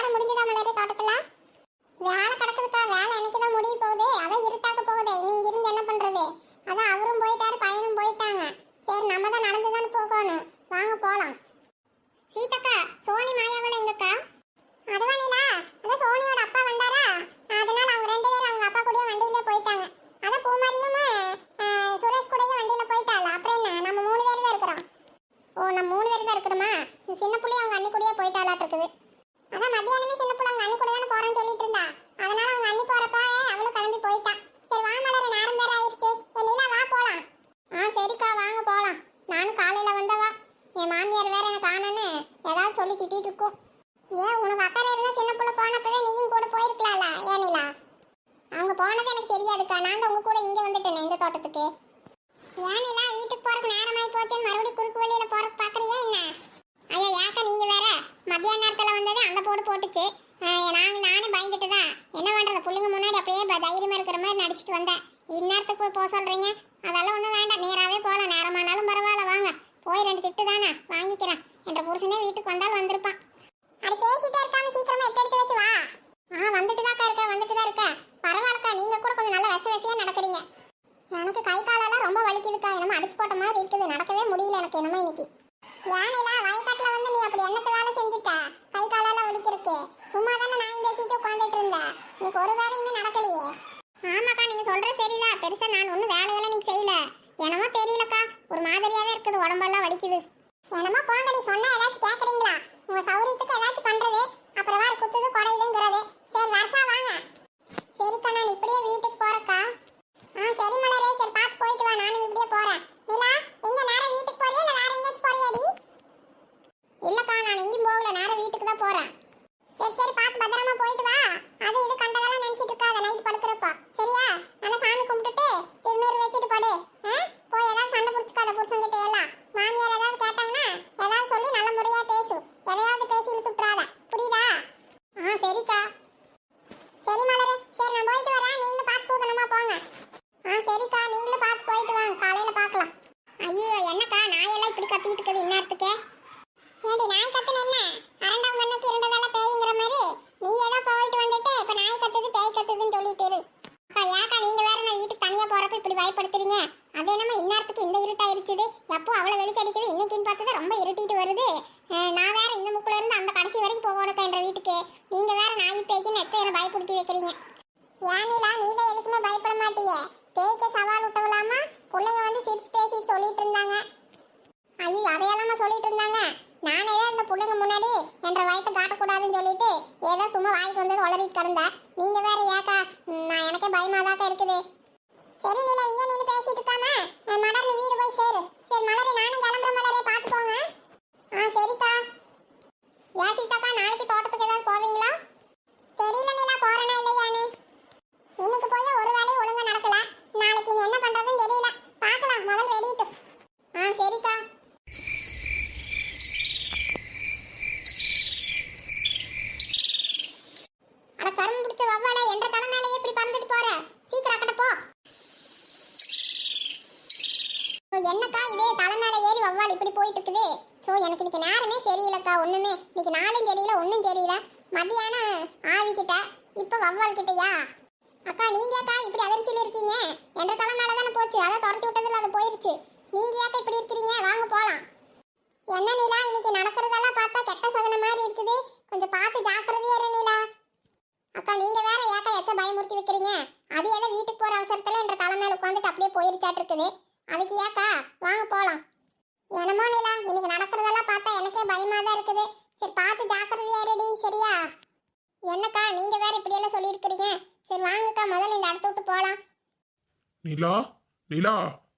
வேலை முடிஞ்சதா மலரு தோட்டத்துல? வேலை கிடக்குதுக்கா வேலை என்னைக்கு தான் முடிய போகுது. அதான் இருட்டாக்க போகுது. நீங்க இருந்து என்ன பண்றது? அதான் அவரும் போயிட்டாரு பையனும் போயிட்டாங்க. சரி நம்ம தான் நடந்து போகணும். வாங்க போலாம். சீதக்கா சோனி மாயாவில் எங்கக்கா? அதுவா நீலா? அதான் சோனியோட அப்பா வந்தாரா? அதனால அவங்க ரெண்டு பேரும் அவங்க அப்பா கூடயே வண்டியிலே போயிட்டாங்க. அதான் பூமாரியும் சுரேஷ் கூடயே வண்டியில போயிட்டாள். அப்புறம் என்ன? நம்ம மூணு பேர் தான் இருக்கிறோம். ஓ நம்ம மூணு பேர் தான் இருக்கிறோமா? சின்ன புள்ளி அவங்க அன்னி கூடயே போயிட்டாளாட்டு இருக்குது அதான் மத்தியானமே சின்ன புள்ள அவங்க அண்ணி கூட தானே போறேன்னு சொல்லிட்டு இருந்தா. அதனால அவங்க அண்ணி போறப்ப அவளும் கிளம்பி போயிட்டா. சரி வா மலர் நேரம் வேற ஆயிடுச்சு. என் வா போலாம். ஆ சரிக்கா வாங்க போலாம். நானும் காலையில வந்தவா. என் மாமியார் வேற எனக்கு ஆனன்னு ஏதாவது சொல்லி திட்டிட்டு இருக்கும் ஏன் உனக்கு அக்கறை இருந்தா சின்ன புள்ள போனப்பவே நீயும் கூட போயிருக்கலாம்ல? ஏன் நீலா? அவங்க போனது எனக்கு தெரியாதுக்கா. நான் உங்க கூட இங்க வந்துட்டேன் இந்த தோட்டத்துக்கு. ஏன் நீலா வீட்டுக்கு போறதுக்கு நேரமாயி போச்சுன்னு மறுபடியும் குறுக்கு வழியில போறதுக்கு பாக்குறியா என்ன ஐயோ ஏக்கா நீங்க வேற மத்தியான நேரத்துல வந்தது அந்த போடு போட்டுச்சு. நாங்கள் நானும் நானே பயந்துட்டு தான் என்ன பண்ணுறது பிள்ளைங்க முன்னாடி அப்படியே தைரியமாக இருக்கிற மாதிரி நடிச்சிட்டு வந்தேன். இந்நேரத்துக்கு போய் போக சொல்கிறீங்க அதெல்லாம் ஒன்றும் வேண்டாம். நேராகவே போகலாம் நேரமானாலும் பரவாயில்ல. வாங்க. போய் ரெண்டு திட்டு தானே? வாங்கிக்கிறேன். என்ற புருஷனே வீட்டுக்கு வந்தாலும் வந்திருப்பான். அது பேசிட்டே இருக்காம சீக்கிரமா எட்டு எடுத்து வச்சு வா. ஆ வந்துட்டு தான் இருக்கேன். வந்துட்டு தான் இருக்கேன். பரவாயில்லக்கா. நீங்கள் கூட கொஞ்சம் நல்ல விச விசையா நடக்கிறீங்க. எனக்கு கை காலெல்லாம் ரொம்ப வலிக்குதுக்கா. என்னமோ அடிச்சு போட்ட மாதிரி இருக்குது. நடக்கவே முடியல எனக்கு என்னமோ இன்னைக்கு. யானைலா வயக்காட்டுல வந்து நீ அப்படி என்னத்து வேலை செஞ்சுட்ட? கை காலெல்லாம் வலிக்கிறதுக்கு. சும்மா தானே நான் பேசிட்டு உட்காந்துட்டு இருந்தேன். இன்னைக்கு ஒரு வேலையுமே நடக்கலையே. ஆமாக்கா நீங்க சொல்றது சரிதான் பெருசா நான் ஒன்றும் வேலையெல்லாம் நீங்க செய்யல. என்னமோ தெரியலக்கா. ஒரு மாதிரியாவே இருக்குது. உடம்பெல்லாம் வலிக்குது. என்னமோ போங்க நீ சொன்னா ஏதாச்சும் கேக்குறீங்களா? உங்க சௌரியத்துக்கு ஏதாச்சும் பண்றது? அப்புறம் வேற குத்துது குறையுதுங்கிறது சரி வருஷா வாங்க. சரிக்கா நான் இப்படியே வீட்டுக்கு போறேக்கா. ஆ சரி மலரே. சரி பார்த்து போயிட்டு வா. நானும் இப்படியே போறேன். நிலா எங்க நேரம் வீட்டுக்கு போறியா இல்ல வேற எங்கேயாச்சும் போறியாடி இல்லக்கா நான் எங்கேயும் போகல நேரம் வீட்டுக்கு தான் போறேன் சரி சரி பார்த்து பத்திரமா போயிட்டு வா அது இது கண்டதெல்லாம் நினைச்சிட்டு இருக்காத நைட் படுக்கிறப்ப சரியா நல்லா சாமி கும்பிட்டுட்டு திருநூறு வச்சுட்டு படு ஆ? போய் ஏதாவது சண்டை பிடிச்சிக்காத புருஷன்கிட்ட எல்லாம் மாமியார் ஏதாவது கேட்டாங்கன்னா ஏதாவது சொல்லி நல்ல முறையா பேசு எதையாவது பேசி இழுத்து விட்டுறாத புரியுதா ஆ சரிக்கா சரி மலரே சரி நான் போயிட்டு வரேன் நீங்களும் பார்த்து சூதனமா போங்க ஆ சரிக்கா நீங்களும் பார்த்து போயிட்டு வாங்க காலையில பார்க்கலாம் ஐயோ என்னக்கா நாயெல்லாம் இப்படி கத்திட்டு இருக்குது இந்நேரத்துக்கு ஏடி நாய் கத்துன என்ன அரண்டாம் கண்ணுக்கு இருண்டதால பேய்ங்கிற மாதிரி நீ ஏதோ போயிட்டு வந்துட்டு இப்ப நாய் கத்துது பேய் கத்துதுன்னு சொல்லிட்டு இரு அக்கா ஏக்கா நீங்க வேற நான் வீட்டுக்கு தனியா போறப்ப இப்படி பயப்படுத்துறீங்க அது என்னமோ இந்நேரத்துக்கு இந்த இருட்டாயிருச்சுது எப்போ அவ்வளவு வெளிச்சடிக்குது இன்னைக்குன்னு பார்த்தது ரொம்ப இருட்டிட்டு வருது அஹ் நான் வேற இந்த முக்குல இருந்து அந்த கடைசி வரைக்கும் போகணுக்கா என்ற வீட்டுக்கு நீங்க வேற நாய் பேய்க்குன்னு எத்த என்ன பயப்படுத்தி வைக்கிறீங்க யானிலா நீ தான் எதுக்குமே பயப்பட மாட்டியே பேய்க்கு சவால் விட்டவளாமா பிள்ளைங்க வந்து சிரிச்சு பேசிட்டு சொல்லிட்டு இருந்தாங்க ஐயோ அதையெல்லாமா சொல்லிட்டு இருந்தாங்க? நானே தான் இந்த பிள்ளைங்க முன்னாடி என்ற வயசை காட்டக்கூடாதுன்னு சொல்லிட்டு ஏதோ சும்மா வாய்க்கு வந்தது உளறிட்டு கிடந்தேன் நீங்க வேற ஏக்கா நான் எனக்கே பயமாதாக்கா இருக்குது. சரி நீல இங்கே நின்று பேசிட்டு இருக்காம அஹ், மலர் வீடு போய் சேரு. சரி மலரை நானும் கிளம்புற மலரே பார்த்து போங்க. ஆ சரிக்கா. யா சீதாக்கா நாளைக்கு தோட்டத்துக்கு ஏதாவது போவீங்களா? தெரியல நிலா போறேனா இல்லையான்னு. இன்னைக்கு போய் ஒரு வேலையும் ஒழுங்கா நடக்கல. நாளைக்கு நீ என்ன பண்ற தெரியல பார்க்கலாம் முதல் வெளியிட்டு ஆ சரிக்கா அட கரும்பு பிடிச்ச வவ்வால என்ற தலை மேலே இப்படி பறந்துட்டு போற சீக்கிரம் அக்கட போ ஓ, என்னக்கா இது தலை மேல ஏறி வவ்வால் இப்படி போயிட்டு இருக்குது சோ எனக்கு இன்னைக்கு நேரமே சரியில்லக்கா ஒண்ணுமே இன்னைக்கு நாளும் தெரியல ஒண்ணும் தெரியல மத்தியானம் ஆவி கிட்ட இப்ப வவ்வால் கிட்டயா அக்கா நீங்க அக்கா இப்படி அதிர்ச்சியில இருக்கீங்க என்ற தலை மேல தானே போச்சு அதை துரத்தி விட்டதுல அது போயிருச்சு நீங்க ஏக்கா இப்படி இருக்கிறீங்க? வாங்க போலாம். என்ன நிலா? இன்னைக்கு நடக்கிறதெல்லாம் பார்த்தா கெட்ட சகன மாதிரி இருக்குது. கொஞ்சம் பார்த்து ஜாக்கிரதையா இரு நிலா. அக்கா நீங்க வேற ஏக்கா எச்ச பயமுறுத்தி வைக்கிறீங்க? அது ஏதோ வீட்டுக்கு போற அவசரத்துல என்ற தலை மேல உட்காந்துட்டு அப்படியே போயிருச்சாட்டு இருக்குது அதுக்கு ஏக்கா வாங்க போலாம். என்னமோ நிலா இன்னைக்கு நடக்கிறதெல்லாம் பார்த்தா எனக்கே பயமா தான் இருக்குது. சரி பார்த்து ஜாக்கிரதையா இருடி சரியா? என்னக்கா நீங்க வேற இப்படியெல்லாம் சொல்லியிருக்கிறீங்க. சரி வாங்கக்கா முதல்ல இந்த இடத்த விட்டு போலாம். நிலா நிலா.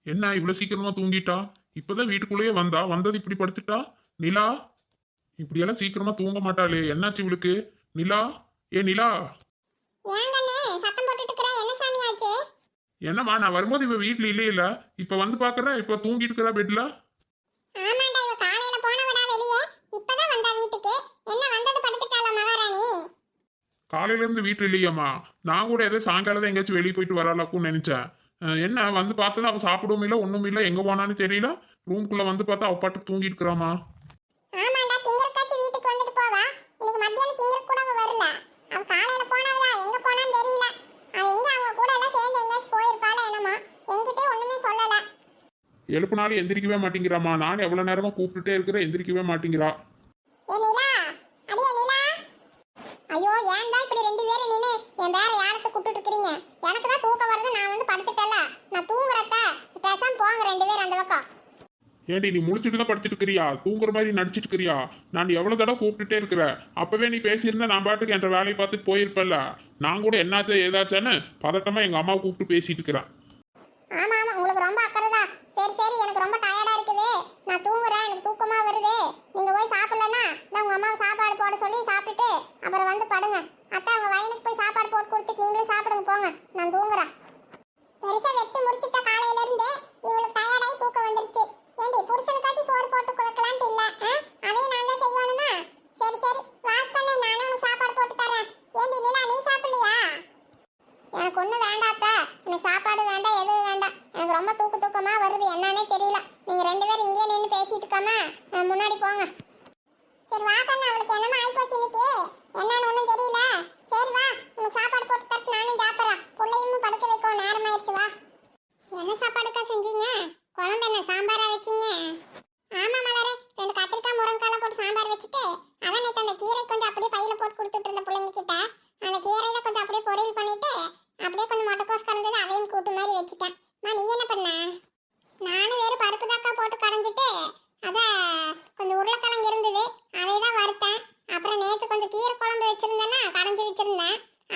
என்ன இவ்வளவு சீக்கிரமா தூங்கிட்டா? இப்பதான் வீட்டுக்குள்ளேயே வந்தா? வந்தது இப்படி படுத்துட்டா? நிலா? இப்படியெல்லாம் சீக்கிரமா தூங்க மாட்டாளே. என்னாச்சு இவளுக்கு? நிலா? ஏ நிலா? என்னம்மா நான் வரும்போது இவ வீட்ல இல்லே இல்ல இப்ப வந்து பாக்குறேன் இப்ப தூங்கிட்டு இருக்கிறா பெட்ல காலையில இருந்து வீட்டுல இல்லையாம்மா. நான் கூட ஏதோ சாயங்காலம் தான் எங்கேயாச்சும் வெளியே போயிட்டு வரலாக்கும்னு நினைச்சேன். என்ன வந்து பார்த்தது அவள் சாப்பிடவும் இல்லை ஒன்றும் இல்லை எங்கே போனான்னு தெரியல. ரூம்குள்ளே வந்து பார்த்தா அவள் பாட்டு தூங்கிட்டு இருக்கிறாமா எழுப்புனாலும் எந்திரிக்கவே மாட்டேங்கிறாமா நான் எவ்வளோ நேரமாக கூப்பிட்டுட்டே இருக்கிற எந்திரிக்கவே மாட்டேங்கிறா. ஐயோ ஏன் தான் இப்படி ரெண்டு பேரும் நின்று என் வேற யாருக்கு கூப்பிட்டு இருக்கிறீங்க? எனக்கு ஏண்டி நீ முடிச்சுட்டு தான் படுத்துட்டு தூங்குற மாதிரி நடிச்சிட்டு இருக்கிறியா நான் எவ்வளவு தடவை கூப்பிட்டுட்டே இருக்கிறேன் அப்பவே நீ பேசியிருந்தா நான் பாட்டுக்கு என்ற வேலையை பார்த்து போயிருப்பல்ல நான் கூட என்னாச்சு ஏதாச்சான்னு பதட்டமா எங்க அம்மா கூப்பிட்டு பேசிட்டு இருக்கிறேன் ஆமா ஆமா. உங்களுக்கு ரொம்ப அக்கறை தான் சரி சரி. எனக்கு ரொம்ப டயர்டா இருக்குது. நான் தூங்குறேன். எனக்கு தூக்கமா வருது. நீங்க போய் சாப்பிடலன்னா நான் உங்க அம்மாவை சாப்பாடு போட சொல்லி சாப்பிட்டுட்டு அப்புறம் வந்து படுங்க. அத்தை உங்க வயனுக்கு போய் சாப்பாடு போட்டு கொடுத்துட்டு நீங்களும் சாப்பிடுங்க போங்க. நான் தூங்குறேன்.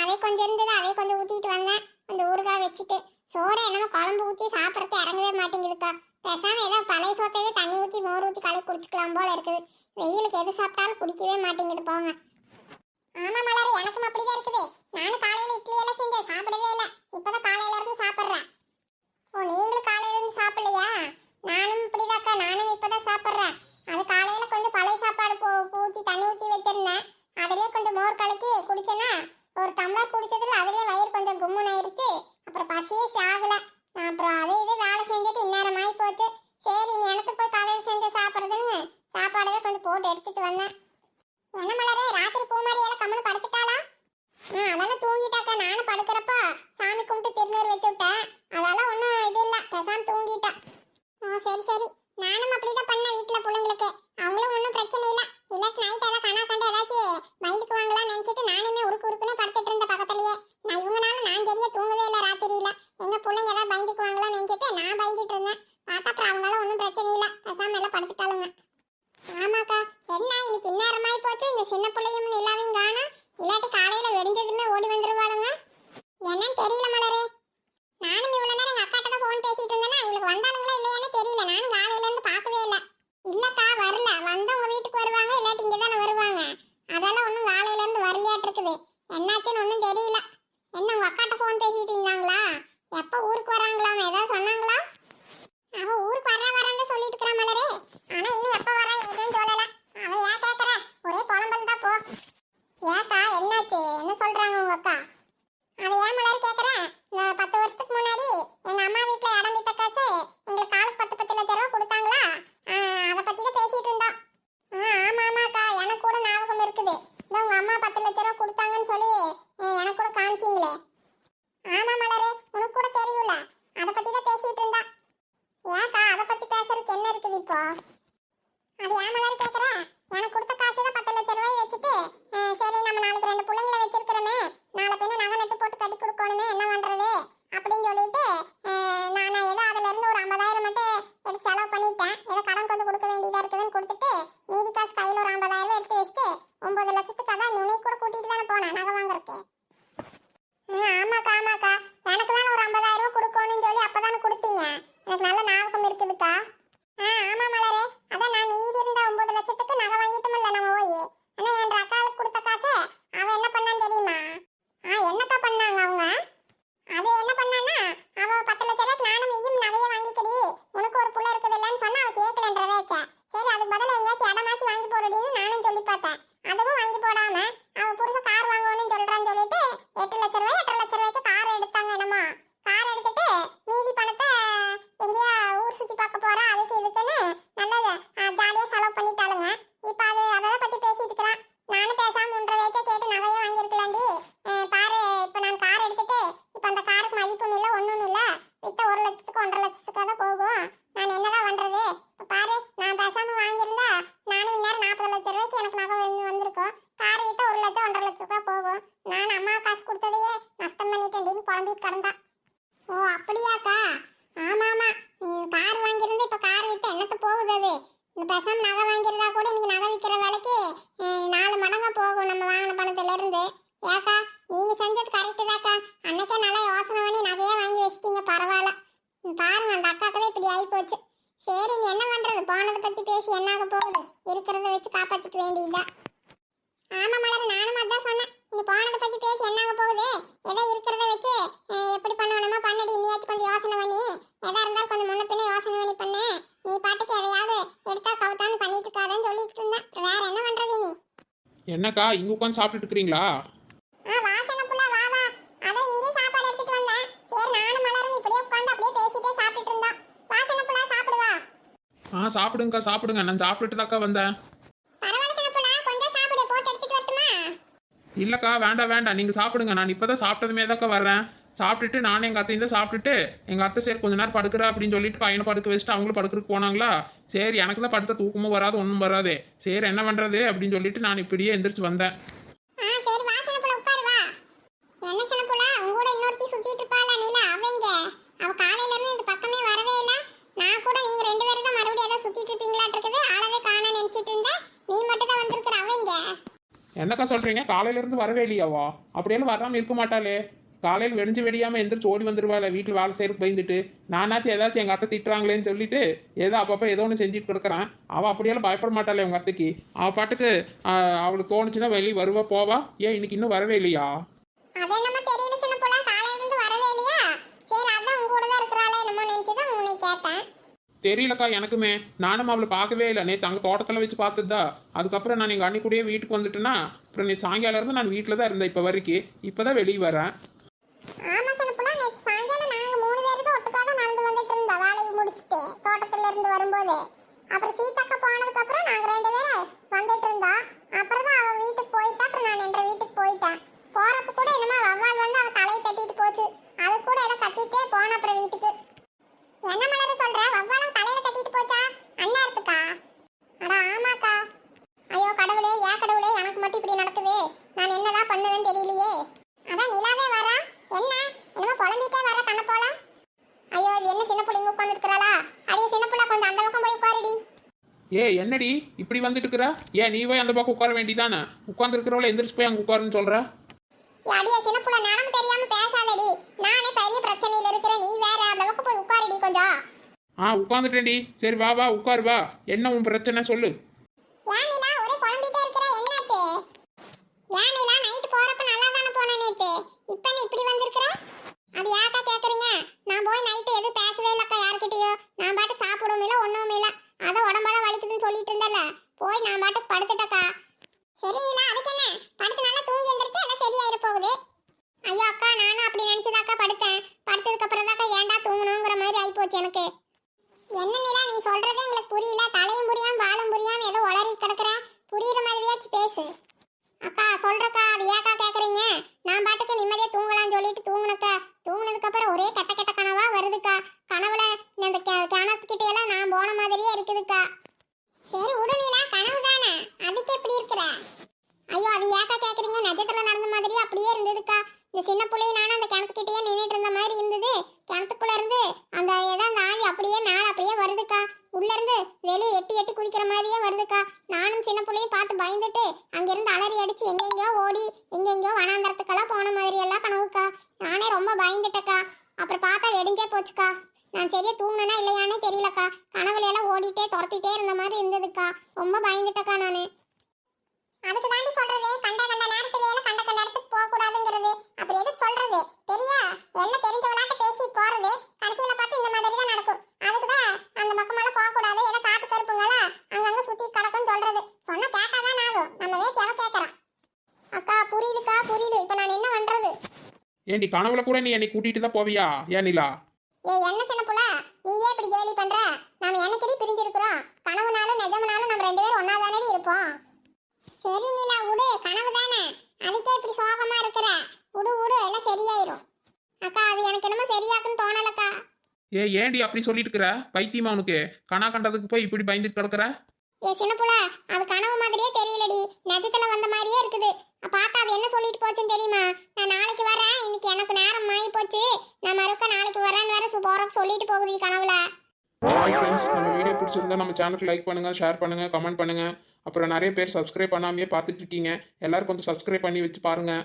அவே கொஞ்சம் இருந்தது அவே கொஞ்சம் ஊற்றிட்டு வந்தேன். அந்த ஊறுகாய் வச்சுட்டு. சோறு என்னமோ குழம்பு ஊற்றி சாப்பிட்றதுக்கு இறங்கவே மாட்டேங்குதுக்கா. பேசாமல் ஏதோ பழைய சோத்தையே தண்ணி ஊற்றி மோர் ஊற்றி கலக்கி குடிச்சுக்கலாம் போல இருக்குது. வெயிலுக்கு எது சாப்பிட்டாலும் குடிக்கவே மாட்டேங்குது போங்க. ஆமா மலர் எனக்கும் அப்படிதான் இருக்குது. நானும் காலையில் இட்லி எல்லாம் செஞ்சேன் சாப்பிடவே இல்லை. இப்பதான் காலையில இருந்து சாப்பிட்றேன். ஓ நீங்களும் காலையில இருந்து சாப்பிடலையா? நானும் இப்படிதாக்கா நானும் இப்பதான் சாப்பிட்றேன். அது காலையில கொஞ்சம் பழைய சாப்பாடு ஊற்றி தண்ணி ஊற்றி வச்சிருந்தேன். அதிலே கொஞ்சம் மோர் கலக்கி குடிச்சேன்னா ஒரு டம்ளர் குடிச்சதுல அதுலயே வயிறு கொஞ்சம் கும்முன்னு ஆயிருச்சு அப்புறம் பசியே சாகல. நான் அப்புறம் அதே இது வேலை செஞ்சுட்டு இந்நேரம் ஆகி போச்சு சரி நீ எனக்கு போய் காலையில் செஞ்சு சாப்பிட்றதுன்னு சாப்பாடவே கொஞ்சம் போட்டு எடுத்துட்டு வந்தேன். என்ன மலரே ராத்திரி பூ மாதிரி எல்லாம் கம்மனு படுத்துட்டாளா? ஆ அதெல்லாம் தூங்கிட்டாக்கா. நானும் படுக்கிறப்ப சாமி கும்பிட்டு திருநீர் வச்சு விட்டேன். அதெல்லாம் ஒன்றும் இது இல்லை. பெசாம தூங்கிட்டேன். ஆ சரி சரி. நானும் அப்படி தான் பண்ணேன் வீட்டில் பிள்ளைங்களுக்கு. அவங்களும் ஒன்றும் பிரச்சனை இல்லை. இல்லை நைட் எல்லாம் கனா கண்டு ஏதாச்சும் மைண்டு என்னாச்சுன்னு ஒன்றும் தெரியல. ஒரு ஐம்பதாயிரம் ரூபாய் எடுத்து பத்தி பேசி என்ன ஆக போகுது? இருக்கிறத வச்சு காப்பாத்திக்க வேண்டியதுதான். ஆமா மலர் நானும் அதான் சொன்னேன். இனி போனதை பத்தி பேசி என்ன ஆக போகுது? ஏதோ இருக்கிறத வச்சு எப்படி பண்ணணுமோ பண்ணடி. இனியாச்சும் கொஞ்சம் யோசனை பண்ணி. எதா இருந்தாலும் கொஞ்சம் முன்ன பின்ன யோசனை பண்ணி பண்ணு. நீ பாட்டுக்கு எதையாவது எடுத்தா கவுத்தான்னு பண்ணிட்டு இருக்காதன்னு சொல்லிட்டு இருந்தேன். வேற என்ன பண்றது நீ என்னக்கா இங்கே உட்காந்து சாப்பிட்டுட்டு இருக்கிறீங்களா? ஆ புள்ள வா வா அதான் இங்கே சாப்பாடு எடுத்துட்டு வந்தேன் சரி நானும் மலரும் இப்படியே உட்கார்ந்து அப்படியே பேசிட்டே சாப்பிட்டுட்டு இருந்தோம் வாசனை புள்ள சாப்பிடுவா ஆ சாப்பிடுங்கக்கா சாப்பிடுங்க. நான் சாப்பிட்டுட்டு தாக்கா வந்தேன் இல்லைக்கா வேண்டாம் வேண்டாம். நீங்கள் சாப்பிடுங்க. நான் இப்போ தான் சாப்பிட்டதுமே தாக்கா வர்றேன். சாப்பிட்டுட்டு நானும் எங்கள் அத்தையும் தான் சாப்பிட்டுட்டு எங்கள் அத்தை சரி கொஞ்ச நேரம் படுக்கிறா அப்படின்னு சொல்லிட்டு பையனை படுக்க வச்சுட்டு அவங்களும் படுக்கிறதுக்கு போனாங்களா? சரி எனக்கு தான் படுத்த தூக்கமும் வராது ஒன்றும் வராது. சரி என்ன பண்ணுறது அப்படின்னு சொல்லிட்டு நான் இப்படியே எந்திரிச்சு வந்தேன். அவ காலையில இருந்து இந்த பக்கமே வரவே இல்ல. நான் கூட நீங்க ரெண்டு பேரும் தான் மறுபடியும் ஏதோ சுத்திட்டு இருப்பீங்களாட்டு இருக்குது ஆளவே காண நினைச்சிட்டு இருந்தேன் நீ மட்டும் தான் வந்திருக்கிற அவங்க என்னக்கா சொல்கிறீங்க காலையிலேருந்து வரவே இல்லையாவா? அப்படியெல்லாம் வராமல் இருக்க மாட்டாளே. காலையில் வெடிஞ்சு வெடியாமல் எந்திரிச்சு ஓடி வந்துருவாள் வீட்டில் வேலை செய்யறதுக்கு பயந்துட்டு. நானாச்சும் ஏதாச்சும் எங்கள் அத்தை திட்டுறாங்களேன்னு சொல்லிட்டு ஏதோ அப்பப்போ ஏதோ ஒன்று செஞ்சுட்டு இருக்கிறான் அவள் அப்படியெல்லாம் பயப்பட மாட்டாளே உங்க அத்தைக்கு. அவள் பாட்டுக்கு அவளுக்கு தோணுச்சுன்னா வெளியே வருவா போவா. ஏன் இன்னைக்கு இன்னும் வரவே இல்லையா? தான் கேட்டேன். தெரியலக்கா எனக்குமே. நானும் அவளை பார்க்கவே இல்லை. நேற்று அங்கே தோட்டத்தில் வச்சு பார்த்ததா? அதுக்கப்புறம் நான் எங்கள் அண்ணி கூடயே வீட்டுக்கு வந்துட்டேன்னா அப்புறம் நேற்று சாயங்காலம் இருந்து நான் வீட்டில் தான் இருந்தேன் இப்போ வரைக்கும். இப்போ தான் வெளியே வரேன். ஆமா சின்ன சாயங்காலம் நாங்க மூணு பேருக்கு ஒட்டுக்கா தான் நடந்து வந்துட்டு இருந்தோம். வேலையை முடிச்சிட்டு தோட்டத்துல இருந்து வரும்போது. அப்புறம் சீதாக்கா போனதுக்கு அப்புறம் நாங்க ரெண்டு பேரும் வந்துட்டு இருந்தோம். அப்புறம் தான் அவ வீட்டுக்கு போயிட்டா. அப்புறம் நான் என்ற வீட்டுக்கு போயிட்டேன். போறப்ப கூட என்னமோ வவ்வால் வந்து அவ தலையை தட்டிட்டு போச்சு. அது கூட ஏதோ கத்திட்டே போன அப்புறம் வீட்டுக்கு என்ன மலர் சொல்ற வவ்வாலம் தலையில தட்டிட்டு போச்சா அண்ணா இருக்குக்கா அட ஆமாக்கா ஐயோ கடவுளே ஏ கடவுளே எனக்கு மட்டும் இப்படி நடக்குது நான் என்னதான் பண்ணுவேன்னு தெரியலையே அதான் நிலாவே வரா என்ன என்னமோ குழம்பிட்டே வர தன்னை போல ஐயோ இது என்ன சின்ன பிள்ளைங்க உட்காந்துருக்கிறாளா அடியே சின்ன பிள்ளை கொஞ்சம் அந்த பக்கம் போய் உட்காருடி ஏ என்னடி இப்படி வந்துட்டு இருக்கிற ஏன் நீ போய் அந்த பக்கம் உட்கார வேண்டியதானே உட்காந்துருக்கிறவள எந்திரிச்சு போய் அங்கே உட்காருன்னு சொல்கிற ஏய், அடியே சின்ன பிள்ளை நேரம் தெரியாம பேசாதடி. நானே பெரிய பிரச்சனையில இருக்கிறேன். நீ வேற அந்த பக்கம் போய் உட்காருடி கொஞ்சம். ஆ உட்காந்துட்டேன்டி சரி வா வா உட்காரு வா. என்ன உன் பிரச்சனை? சொல்லு ஏன் நிலா ஒரே குழம்பிட்டே இருக்கிற என்னாச்சு ஏன் நிலா நைட்டு போறப்ப நல்லா தானே போன நேத்து இப்ப நீ இப்படி வந்திருக்கிற அது யாக்கா கேக்குறீங்க நான் போய் நைட்டு எதுவும் பேசவே இல்லக்கா யார்கிட்டயோ நான் பாட்டு சாப்பிடவும் இல்லை ஒன்றும் இல்லை அதான் உடம்பெல்லாம் வலிக்குதுன்னு சொல்லிட்டு இருந்தல போய் நான் பாட்டுக்கு படுத்துட்டக்கா சரி நிலா அதுக்கு என்ன படுத்து நல்லா தூங்கி எந்திரிச்சு எல்லாம் சரியாயிர போகுது ஐயோ அக்கா நானும் அப்படி நினைச்சதாக்கா படுத்தேன் படுத்ததுக்கு அப்புறம் தாக்கா ஏன்டா போச்சு எனக்கு. என்ன நிலா நீ சொல்றதே எங்களுக்கு புரியல. தலையும் புரியாம வாழும் புரியாம ஏதோ உளறி கிடக்குற. புரியுற மாதிரியாச்சு பேசு. அக்கா சொல்றக்கா அது ஏக்கா கேக்குறீங்க. நான் பாட்டுக்கு நிம்மதியா தூங்கலாம்னு சொல்லிட்டு தூங்குனக்கா. தூங்குனதுக்கு அப்புறம் ஒரே கெட்ட கெட்ட கனவா வருதுக்கா. கனவுல இந்த கெ- கிணத்துக்கிட்ட எல்லாம் நான் போன மாதிரியே இருக்குதுக்கா. சரி விடு கனவு தானே. அதுக்கு எப்படி இருக்கிற? ஐயோ அது ஏக்கா கேக்குறீங்க. நிஜத்துல நடந்த மாதிரியே அப்படியே இருந்ததுக்கா. இந்த சின்ன புள்ளைய நானும் அந்த கிணத்துக்கிட்டயே நின்றுட்டு இருந்த மாதிரி இருந்தது. கிணத்துக்குள்ள இருந்து அந்த ஏதோ அந்த ஆவி அப்படியே மேல அப்படியே வருதுக்கா உள்ள இருந்து வெளியே எட்டி எட்டி குதிக்கிற மாதிரியே வருதுக்கா நானும் சின்ன புள்ளையும் பார்த்து பயந்துட்டு அங்கிருந்து அலறி அடிச்சு எங்கெங்கயோ ஓடி எங்கெங்கயோ வனாந்தரத்துக்கெல்லாம் போன மாதிரி எல்லாம் கனவுக்கா நானே ரொம்ப பயந்துட்டேக்கா அப்புறம் பார்த்தா வெடிஞ்சே போச்சுக்கா நான் சரியா தூங்கினா இல்லையானே தெரியலக்கா கனவுல எல்லாம் ஓடிட்டே துரத்திட்டே இருந்த மாதிரி இருந்ததுக்கா ரொம்ப பயந்துட்டக்கா நானு அதுக்கு தாண்டி சொல்றது கண்ட கண்ட நேரத்துல எல்லாம் கண்ட கண்ட இடத்துக்கு போக கூடாதுங்கிறது அப்படி எதுக்கு சொல்றது பெரிய எல்லாம் தெரிஞ்ச விளையாட்டு பேசி போறது கடைசியில பார்த்து இந்த மாதிரி தான் நடக்கும் அதுக்கு தான் அந்த பக்கமெல்லாம் போக கூடாது ஏதோ காத்து கருப்புங்களா அங்கங்க சுத்தி கிடக்கும்னு சொல்றது சொன்னா கேட்டாதான் ஆகும் நம்ம வேச்சு அவ கேட்கறான் அக்கா புரியுதுக்கா புரியுது இப்ப நான் என்ன பண்றது ஏண்டி கனவுல கூட நீ என்னை கூட்டிட்டு தான் போவியா? ஏன் நிலா? ஏய் என்ன சின்ன புள்ள? நீயே இப்படி கேலி பண்ற? நாம என்னைக்கடி பிரிஞ்சிருக்கிறோம்? கனவுனாலும் நிஜம்னாலும் நம்ம ரெண்டு பேரும் ஒன்னா தானடி இருப்போம். சரி நிலா விடு கனவு தானே. அதுக்கே இப்படி சோகமா இருக்கிற? விடு விடு எல்லாம் சரியாயிரும். அக்கா அது எனக்கு என்னமோ சரியாக்குன்னு தோணலக்கா. ஏ ஏண்டி அப்படி சொல்லிட்டு இருக்கிற? பைத்தியமா உனக்கு? கனா கண்டதுக்கு போய் இப்படி பயந்துட்டு கிடக்குற? ஏ சின்ன புள்ள அது கனவு மாதிரியே தெரியலடி. நிஜத்துல வந்த மாதிரியே இருக்குது. பார்த்தா அது என்ன சொல்லிட்டு போச்சுன்னு தெரியுமா? நான் நாளைக்கு வரேன் இன்னைக்கு எனக்கு நேரம் ஆகி போச்சு. நான் மறுக்க நாளைக்கு வரேன்னு வேற சு- சொல்லிட்டு போகுது கனவுல. நம்ம வீடியோ பிடிச்சிருந்தா நம்ம சேனலுக்கு லைக் பண்ணுங்க ஷேர் பண்ணுங்க கமெண்ட் பண்ணுங்க. அப்புறம் நிறைய பேர் சப்ஸ்கிரைப் பண்ணாமையே பார்த்துட்டு இருக்கீங்க. எல்லாரும் கொஞ்சம் சப்ஸ்கிரைப் பண்ணி வச்சு பாருங்க.